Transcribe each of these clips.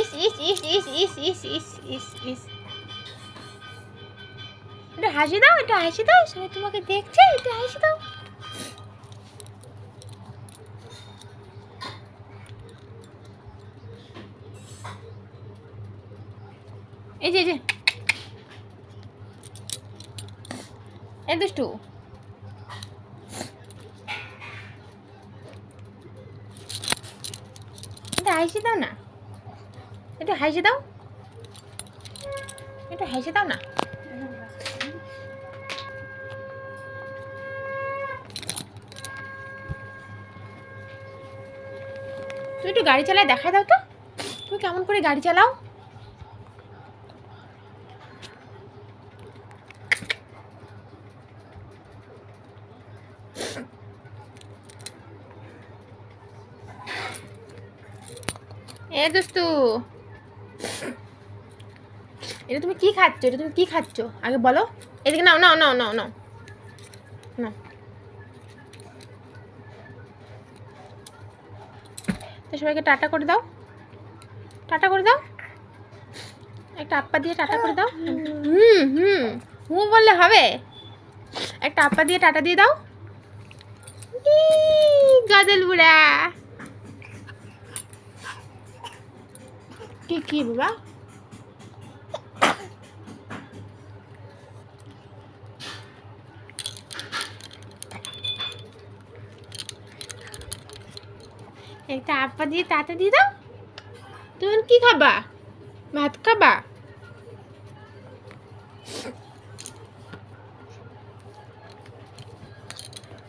ইস ইস ইস ইস ইস ইস ইস ইস একটু হাসি দাও, একটু হাসি দাও, সবাই তোমাকে দেখছে, একটু হাসি দাও। এই যে এই যে। এ দুষ্টু। হাসি দাও না। একটু হাসি দাও। একটু হাসি দাও না। তুমি একটু গাড়ি চালায় দেখা দাও তো। তুমি কেমন করে গাড়ি চালাও? এ দোস্তু এটা তুমি কি খাচ্ছ? এটা তুমি কি খাচ্ছ? আগে বলো। এদিকে নাও নাও নাও নাও নাও। না তো সবাইকে টাটা করে দাও। টাটা করে দাও। একটা আপ্পা দিয়ে টাটা করে দাও। হুম হুম। হুম বললে হবে। একটা আপ্পা দিয়ে টাটা দিয়ে দাও। গাজল বুড়া। কি কি বাবা? একটা আপা দিয়ে তাতে দিয়ে দাও। তুমি কি খাবা? ভাত খাবা?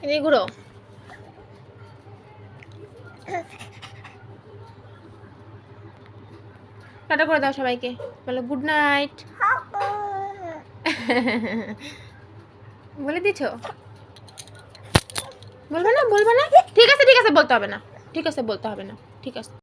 এদিকে টাটা করে দাও সবাইকে। বলো গুড নাইট বলে দিছো বলবে না? বলবে না? ঠিক আছে ঠিক আছে বলতে হবে না। ঠিক আছে বলতে হবে না। ঠিক আছে।